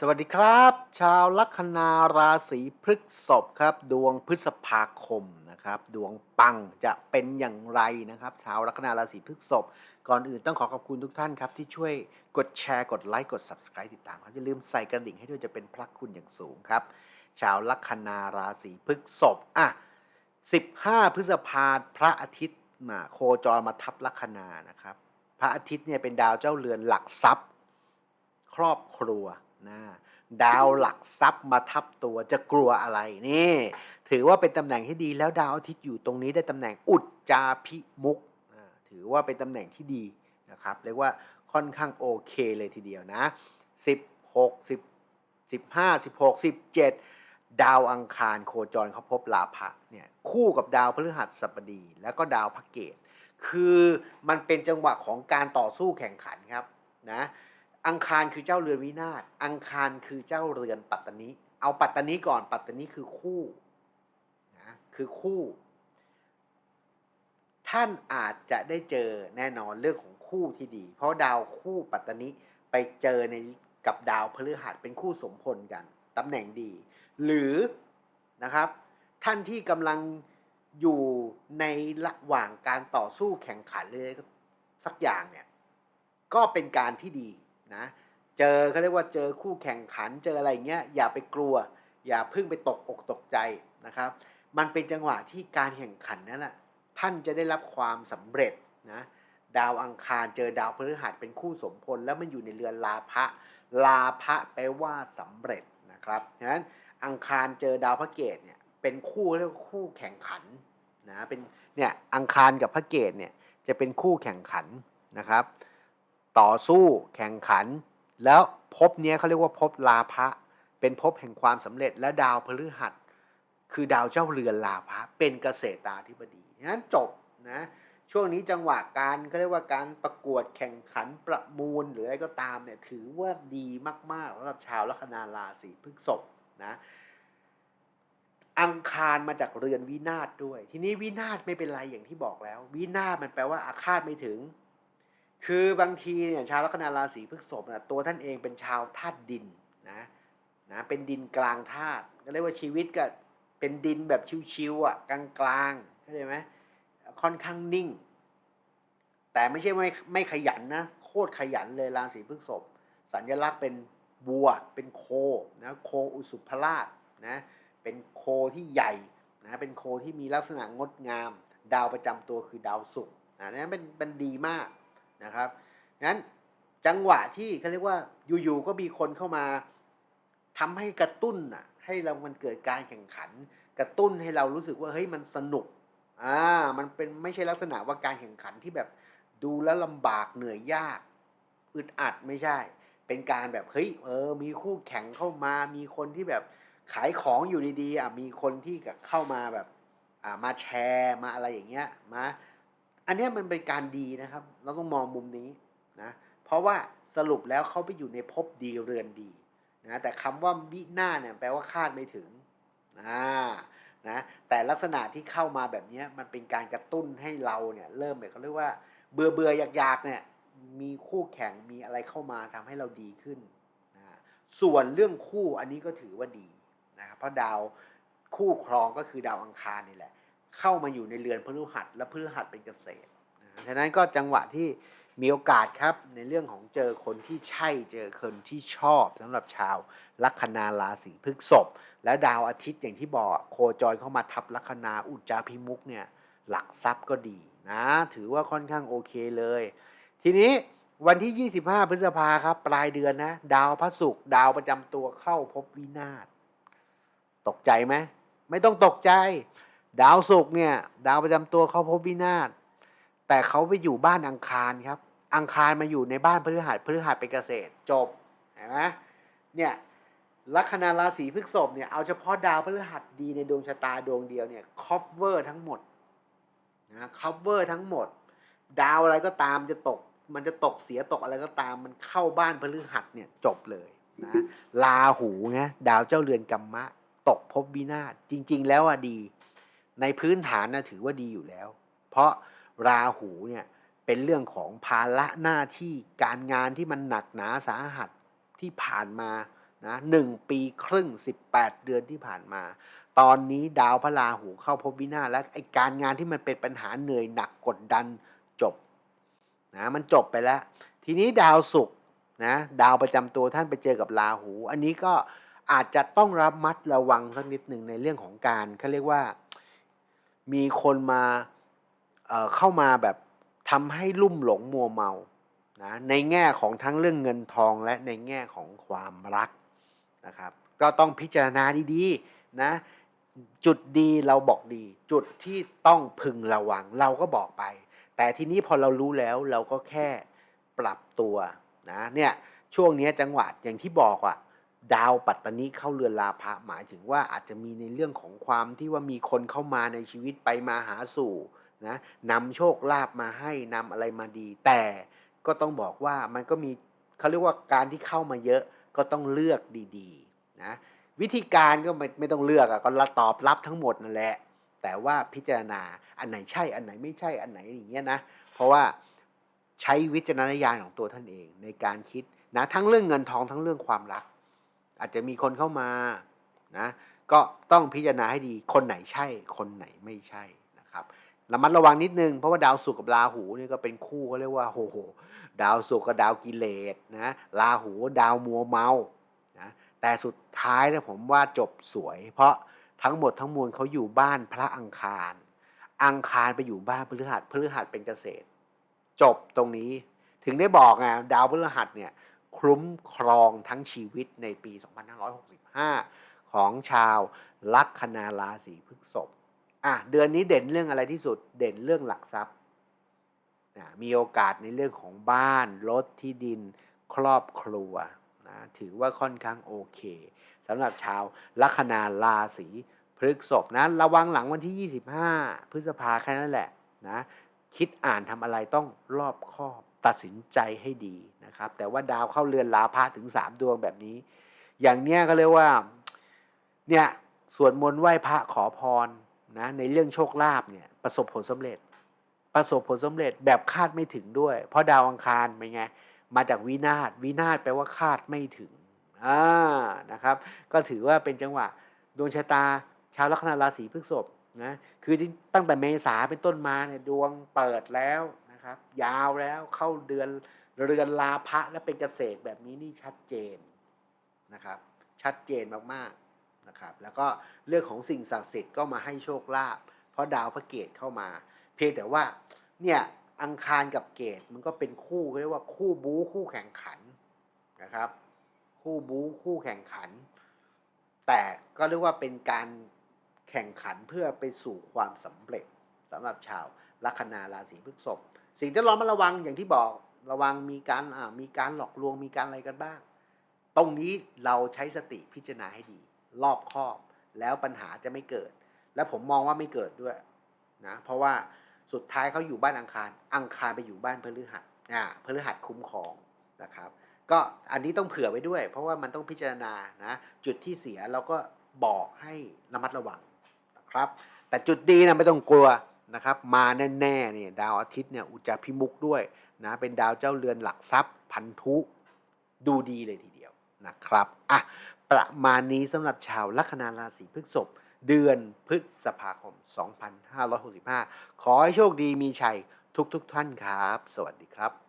สวัสดีครับ ชาวลัคนาราศีพฤษภครับ ดวงพฤษภาคมนะครับ ดวงปังจะเป็นอย่างไรนะครับ ชาวลัคนาราศีพฤษภก่อนอื่นต้องขอขอบคุณทุกท่านครับ ที่ช่วยกดแชร์กดไลค์กด Subscribe ติดตามครับอย่าลืมใส่กระดิ่งให้ด้วยจะเป็นพระคุณอย่างสูงครับ ชาวลัคนาราศีพฤษภอะ 15 พฤษภาพระอาทิตย์มาโคจรมาทับลัคนานะครับ พระอาทิตย์เนี่ยเป็นดาวเจ้าเรือนหลักทรัพย์ ครอบครัว นะดาวหลักทรัพย์มาทับตัวจะกลัวอะไรนี่ ถือว่าเป็นตำแหน่งที่ดีแล้วดาวอาทิตย์อยู่ตรงนี้ได้ตำแหน่งอุจจาพิมุกถือว่าเป็นตำแหน่งที่ดีนะครับเรียกว่าค่อนข้างโอเคเลยทีเดียวนะ 16 10 15 16 17 ดาวอังคารโคจรเขาพบลาภะเนี่ยคู่กับดาวพฤหัสบดีแล้วก็ดาวพระเกตคือมันเป็นจังหวะของการต่อสู้แข่งขันครับนะ อังคารคือเจ้าเรือนวินาศอังคารคือเจ้าเรือนปัตตานิเอาปัตตานิก่อนปัตตานิคือคู่นะคือคู่ ท่านอาจจะได้เจอแน่นอนเรื่องของคู่ที่ดี เพราะดาวคู่ปัตตานิไปเจอในกับดาวพฤหัสเป็นคู่สมพลกันตำแหน่งดี หรือนะครับ ท่านที่กำลังอยู่ในระหว่างการต่อสู้แข่งขันเลยสักอย่างเนี่ยก็เป็นการที่ดี นะเจอเขาเรียกว่าเจอคู่แข่งขันเจออะไรเงี้ยอย่าไปกลัว อย่าพิ่งไปตกอกตกใจนะครับ มันเป็นจังหวะที่การแข่งขันนั้นแหละท่านจะได้รับความสำเร็จนะดาวอังคารเจอดาวพฤหัสเป็นคู่สมพล แล้วมันอยู่ในเรือนลาภะลาภะแปลว่าสำเร็จนะครับฉะนั้นอังคารเจอดาวพระเกตเนี่ยเป็นคู่เรียกว่าคู่แข่งขันนะเป็นเนี่ยอังคารกับพระเกตเนี่ยจะเป็นคู่แข่งขันนะครับ ต่อสู้แข่งขัน แล้วภพนี้เขาเรียกว่าภพลาภะเป็นภพแห่งความสำเร็จและดาวพฤหัส คือดาวเจ้าเรือนลาภะเป็นเกษตราธิบดีงั้นจบนะช่วงนี้จังหวะการเขาเรียกว่าการประกวดแข่งขันประมูลหรืออะไรก็ตามเนี่ยถือว่าดีมากๆสำหรับชาวลัคนาราศีพฤษภนะอังคารมาจากเรือนวินาศด้วย ทีนี้วินาศไม่เป็นไรอย่างที่บอกแล้ว วินาศมันแปลว่าอาฆาตไม่ถึง คือบางทีเนี่ยชาวลัคนาราศีพฤษภนะตัวท่านเองเป็นชาวธาตุดินนะนะเป็นดินกลางธาตุก็เรียกว่าชีวิตก็เป็นดินแบบชิวๆอะกลางๆเข้าใจไหมค่อนข้างนิ่ง แต่ไม่ใช่ไม่ไม่ขยันนะโคตรขยันเลยราศีพฤษภสัญลักษณ์เป็นบัวเป็นโคนะโคอุสุภราชนะเป็นโคที่ใหญ่นะเป็นโคที่มีลักษณะงดงาม ดาวประจำตัวคือดาวศุกร์นะนั้นเป็นเป็นดีมาก นะครับงั้นจังหวะที่เขาเรียกว่าอยู่ๆก็มีคนเข้ามาทำให้กระตุ้นอะ ให้เรามันเกิดการแข่งขัน กระตุ้นให้เรารู้สึกว่าเฮ้ยมันสนุกอ่ามันเป็นไม่ใช่ลักษณะว่าการแข่งขันที่แบบดูแล้วลำบากเหนื่อยยากอึดอัดไม่ใช่ เป็นการแบบเฮ้ยเออ มีคู่แข่งเข้ามา มีคนที่แบบขายของอยู่ดีๆอะมีคนที่เข้ามาแบบอ่ามาแชร์มาอะไรอย่างเงี้ยมา อันนี้มันเป็นการดีนะครับ เราต้องมองมุมนี้นะเพราะว่าสรุปแล้วเขาไปอยู่ในภพดีเรือนดีนะแต่คำว่าวินาศเนี่ยแปลว่าคาดไม่ถึงนะนะแต่ลักษณะที่เข้ามาแบบนี้มันเป็นการกระตุ้นให้เราเนี่ยเริ่มแบบเขาเรียกว่าเบื่อเบื่ออยากอยากเนี่ยมีคู่แข่งมีอะไรเข้ามาทำให้เราดีขึ้นนะส่วนเรื่องคู่อันนี้ก็ถือว่าดีนะครับเพราะดาวคู่ครองก็คือดาวอังคารนี่แหละ เข้ามาอยู่ในเรือนพฤหัสและพฤหัสเป็นเกษตรนะฉะนั้นก็จังหวะที่มีโอกาสครับในเรื่องของเจอคนที่ใช่เจอคนที่ชอบสำหรับชาวลัคนาราศีพฤษภและดาวอาทิตย์อย่างที่บอกโคจรเข้ามาทับลัคนาอุจจาพิมุกเนี่ยหลักทรัพย์ก็ดีนะถือว่าค่อนข้างโอเคเลย ทีนี้วันที่ 25 พฤษภาครับ ปลายเดือนนะ ดาวพระศุกร์ดาวประจำตัวเข้าพบวินาศตกใจไหมไม่ต้องตกใจ ดาวศุกร์เนี่ย ดาวประจำตัวเขาพบวินาศแต่เขาไปอยู่บ้านอังคารครับ อังคารมาอยู่ในบ้านพฤหัสพฤหัสเป็นเกษตรจบเห็นไหมเนี่ยลัคนาราศีพฤษภเนี่ยเอาเฉพาะดาวพฤหัสดีในดวงชะตาดวงเดียวเนี่ยครอบเวอร์ทั้งหมดนะครอบเวอร์ทั้งหมด ดาวอะไรก็ตามจะตก มันจะตกเสียตกอะไรก็ตาม มันเข้าบ้านพฤหัสเนี่ยจบเลยนะลาหูนะดาวเจ้าเรือนกัมมะ ตกภพวินาศจริง ๆ แล้วอะดี ในพื้นฐานนะถือว่าดีอยู่แล้ว เพราะราหูเนี่ยเป็นเรื่องของภาระหน้าที่การงานที่มันหนักหนาสาหัสที่ผ่านมานะหนึ่งปีครึ่ง 18 เดือนที่ผ่านมา ตอนนี้ดาวพระราหูเข้าภพวินาศและไอการงานที่มันเป็นปัญหาเหนื่อยหนักกดดันจบนะมันจบไปแล้ว ทีนี้ดาวศุกร์นะดาวประจำตัวท่านไปเจอกับราหู อันนี้ก็อาจจะต้องรับมัดระวังสักนิดหนึ่งในเรื่องของการเขาเรียกว่า มีคนมาเเข้ามาแบบทำให้ลุ่มหลงมัวเมานะในแง่ของทั้งเรื่องเงินทองและในแง่ของความรักนะครับ ก็ต้องพิจารณาดีๆนะจุดดีเราบอกดี จุดที่ต้องพึงระวังเราก็บอกไป แต่ทีนี้พอเรารู้แล้วเราก็แค่ปรับตัวนะเนี่ยช่วงนี้จังหวะอย่างที่บอกอะ ดาวปัตตานีเข้าเรือนลาภะหมายถึงว่าอาจจะมีในเรื่องของความที่ว่ามีคนเข้ามาในชีวิตไปมาหาสู่นะนำโชคลาภมาให้นำอะไรมาดี แต่ก็ต้องบอกว่ามันก็มีเขาเรียกว่าการที่เข้ามาเยอะก็ต้องเลือกดีๆนะวิธีการก็ไม่ไม่ต้องเลือกอะก็ตอบรับทั้งหมดนั่นแหละ แต่ว่าพิจารณาอันไหนใช่อันไหนไม่ใช่อันไหนอย่างเงี้ยนะเพราะว่าใช้วิจารณญาณของตัวท่านเอง ในการคิดนะทั้งเรื่องเงินทองทั้งเรื่องความรัก อาจจะมีคนเข้ามานะก็ต้องพิจารณาให้ดีคนไหนใช่ คนไหนไม่ใช่นะครับระมัดระวังนิดนึงเพราะว่าดาวศุกร์กับราหูนี่ก็เป็นคู่เขาเรียกว่าโหโหดาวศุกร์กับดาวกิเลสนะราหูดาวมัวเมานะแต่สุดท้ายนี่ยผมว่าจบสวย เพราะทั้งหมดทั้งมวลเขาอยู่บ้านพระอังคาร อังคารไปอยู่บ้านพฤหัสพฤหัสเป็นเกษตร จบตรงนี้ถึงได้บอกไงดาวพฤหัสเนี่ย คุ้มครองทั้งชีวิตในปี 2565 ของชาวลัคนาราศีพฤษภอะเดือนนี้เด่นเรื่องอะไรที่สุดเด่นเรื่องหลักทรัพย์นะมีโอกาสในเรื่องของบ้านรถที่ดินครอบครัวนะถือว่าค่อนข้างโอเคสำหรับชาวลัคนาราศีพฤษภนะระวังหลังวันที่ 25 พฤษภาแค่นั้นแหละนะคิดอ่านทำอะไรต้องรอบคอบ ตัดสินใจให้ดี นะครับ แต่ว่าดาวเข้าเรือนลาพะถึงสามดวงแบบนี้ อย่างเนี้ยก็เรียกว่าเนี่ยสวดมนต์ไหว้พระขอพรนะในเรื่องโชคลาภเนี่ยประสบผลสำเร็จ ประสบผลสำเร็จแบบคาดไม่ถึงด้วย เพราะดาวอังคารเป็นไงมาจากวินาศวินาศแปลว่าคาดไม่ถึงอ่านะครับ ก็ถือว่าเป็นจังหวะดวงชะตาชาวลัคนาราศีพฤษภนะคือตั้งแต่เมษาเป็นต้นมาเนี่ยดวงเปิดแล้วนะครับ ยาวแล้วเข้าเดือน เรือนลาพะและเป็นเกษตรแบบนี้นี่ชัดเจนนะครับ ชัดเจนมากๆนะครับ แล้วก็เรื่องของสิ่งศักดิ์สิทธิ์ก็มาให้โชคลาภเพราะดาวพระเกตเข้ามา เพียงแต่ว่าเนี่ยอังคารกับเกตมันก็เป็นคู่เขาเรียกว่าคู่บู๊คู่แข่งขันนะครับ คู่บู๊คู่แข่งขัน แต่ก็เรียกว่าเป็นการแข่งขันเพื่อไปสู่ความสำเร็จสำหรับชาวลัคนาราศีพฤษภสิ่งที่เรามาระวังอย่างที่บอกระวังมีการมีการหลอกลวงมีการอะไรกันบ้าง ตรงนี้เราใช้สติพิจารณาให้ดี รอบคอบแล้วปัญหาจะไม่เกิด และผมมองว่าไม่เกิดด้วยนะเพราะว่าสุดท้ายเขาอยู่บ้านอังคาร อังคารไปอยู่บ้านพฤหัสอ่าพฤหัสคุ้มครองนะครับ ก็อันนี้ต้องเผื่อไว้ด้วย เพราะว่ามันต้องพิจารณานะจุดที่เสียเราก็บอกให้ระมัดระวังนะครับ แต่จุดดีนะไม่ต้องกลัวนะครับ มาแน่ๆเนี่ยดาวอาทิตย์เนี่ยอุจจาพิมุกด้วย นะเป็นดาวเจ้าเรือนหลักทรัพย์พันธุดูดีเลยทีเดียวนะครับอะประมาณนี้สำหรับชาวลัคนาราศีพฤษภเดือนพฤษภาคม 2565 ขอให้โชคดีมีชัยทุกๆทท่านครับ สวัสดีครับ